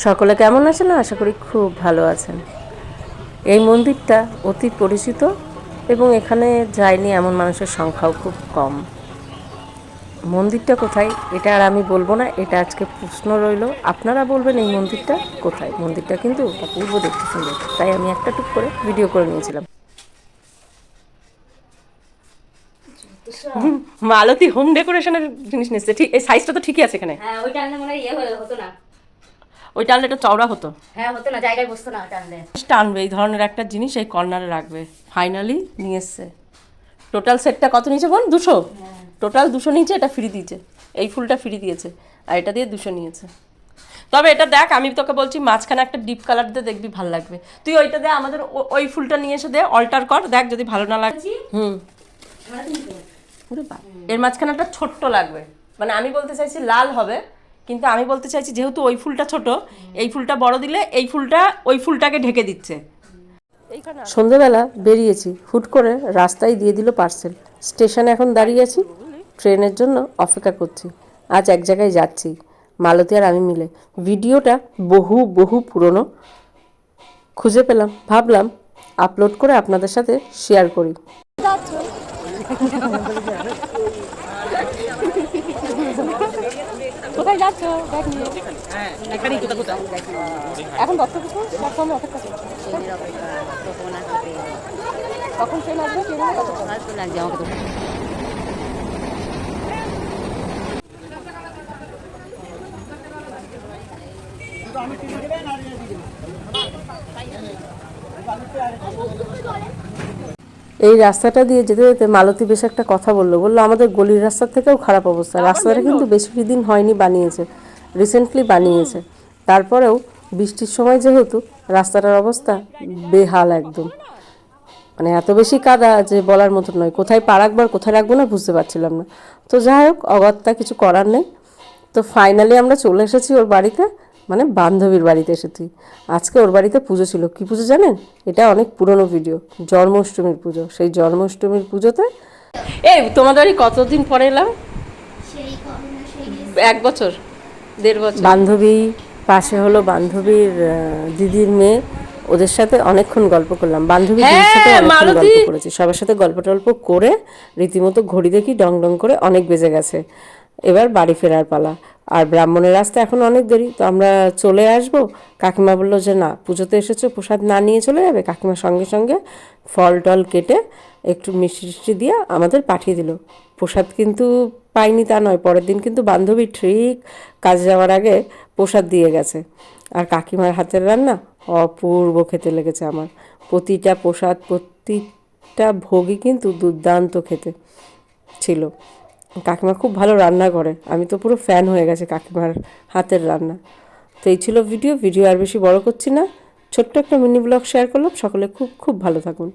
সকলে কেমন আছেন? আশা করি খুব ভালো আছেন। এই মন্দিরটা অতি পরিচিত এবং এখানে যায়নি এমন মানুষের সংখ্যাও খুব কম। মন্দিরটা কোথায়? এটা আর আমি বলব না এটা আজকে প্রশ্ন রইল। আপনারা বলবেন এই মন্দিরটা কোথায়? মন্দিরটা কিন্তু অপূর্ব দেখতে সুন্দর। তাই আমি একটা টুক করে ভিডিও করে নিয়েছিলাম। মালতী হোম ডেকোরেশনের জিনিস নিচ্ছে। ঠিক এই সাইজটা তো ঠিকই আছে এখানে। হ্যাঁ ওই টানলে ইয়ে হতো না। ওই টানলে এটা চওড়া হতো। হ্যাঁ হতো না জায়গায় বসতো না টানলে। টানবে এই ধরনের একটা জিনিস এই কর্নারে রাখবে। ফাইনালি নিয়ে এসছে। টোটাল সেটটা কত নিয়েছে বোন? দুশো? টোটাল দুশো নিয়েছে এটা ফ্রি দিয়েছে। এই ফুলটা ফ্রি দিয়েছে। আর এটা দিয়ে দুশো নিয়েছে। তবে এটা দেখ আমি তোকে বলছি মাঝখানে একটা ডিপ কালার দিয়ে দেখবি ভালো লাগবে। তুই ওইটা দে আমাদের ওই ফুলটা নিয়ে এসে দে অল্টার কর দেখ যদি ভালো না লাগে। হুম। এর মাঝখানে একটা ছোট্ট লাগবে। মানে আমি বলতে চাইছি লাল হবে কিন্তু আমি বলতে চাইছি যেহেতু ওই ফুলটা ছোট এই ফুলটা বড় দিলে এই ফুলটা ওই ফুলটাকে ঢেকে দিচ্ছে। সন্ধেবেলা বেরিয়েছি হুট করে রাস্তায় দিয়ে দিল পার্সেল। স্টেশনে এখন দাঁড়িয়ে আছি ট্রেনের জন্য অপেক্ষা করছি। আজ এক জায়গায় যাচ্ছি মালতী আর আমি মিলে। ভিডিওটা বহু বহু পুরনো। খুঁজে পেলাম ভাবলাম আপলোড করে আপনাদের সাথে শেয়ার করি। কোথায় যাচ্ছ? ব্যাগ নিয়ে এখন দশটা কিছু প্ল্যাটফর্মে অপেক্ষা করছি। কখন ট্রেন আসবে? ট্রেনে কতক্ষণ লাগছে আমাকে তো এই রাস্তাটা দিয়ে যেতে যেতে মালতী বেশ একটা কথা বলল। বলল আমাদের গলির রাস্তার থেকেও খারাপ অবস্থা। রাস্তাটা কিন্তু বেশি দিন হয়নি বানিয়েছে। রিসেন্টলি বানিয়েছে। তারপরেও বৃষ্টির সময় যেহেতু রাস্তাটার অবস্থা বেহাল একদম। মানে এত বেশি কাদা যে বলার মতো নয়। কোথায় পা রাখব কোথায় রাখব না বুঝতে পারছিলাম না। তো যাই হোক অগত্যা কিছু করার নেই। তো ফাইনালি আমরা চলে এসেছি ওর বাড়িতে। মানে বান্ধবীর বাড়িতে এসেছি। আজকে ওর বাড়িতে পুজো ছিল। কি পুজো জানেন? এটা অনেক পুরনো ভিডিও। জন্মাষ্টমীর পুজো। সেই জন্মাষ্টমীর পুজোতে এই তোমাদের বাড়ি কতদিন পরে এলাম? এক বছর? দেড় বছর? বান্ধবী পাশে হলো বান্ধবীর দিদির মেয়ে। ওদের সাথে অনেকক্ষণ গল্প করলাম। বান্ধবীর দিদির সাথে অনেকক্ষণ গল্প করেছি। সবার সাথে গল্প টল্প করে রীতিমতো ঘড়ি দেখি ডং ডং করে অনেক বেজে গেছে। এবার বাড়ি ফেরার পালা। আর ব্রাহ্মণের রাস্তা এখন অনেক দেরি, তো আমরা চলে আসব। কাকিমা বলল যে, না, পুজোতে এসেছ, প্রসাদ না নিয়ে চলে যাবে? কাকিমা সঙ্গে সঙ্গে ফল টল কেটে একটু মিষ্টি টিষ্টি দিয়ে আমাদের পাঠিয়ে দিল। প্রসাদ কিন্তু পাইনি তা নয়, পরের দিন কিন্তু বান্ধবী ঠিক কাজে যাওয়ার আগে প্রসাদ দিয়ে গেছে। আর কাকিমার হাতের রান্না অপূর্ব খেতে লেগেছে আমার। প্রতিটা প্রসাদ, প্রতিটা ভোগই কিন্তু দুর্দান্ত খেতে ছিল। কাকিমা খুব ভালো রান্না করে। আমি তো পুরো ফ্যান হয়ে গেছে কাকিমার হাতের রান্না। তো এই ছিল ভিডিও ভিডিও আর বেশি বড় করছি না। ছোট্ট একটা মিনি ব্লগ শেয়ার করলাম। সকলে খুব খুব ভালো থাকুন।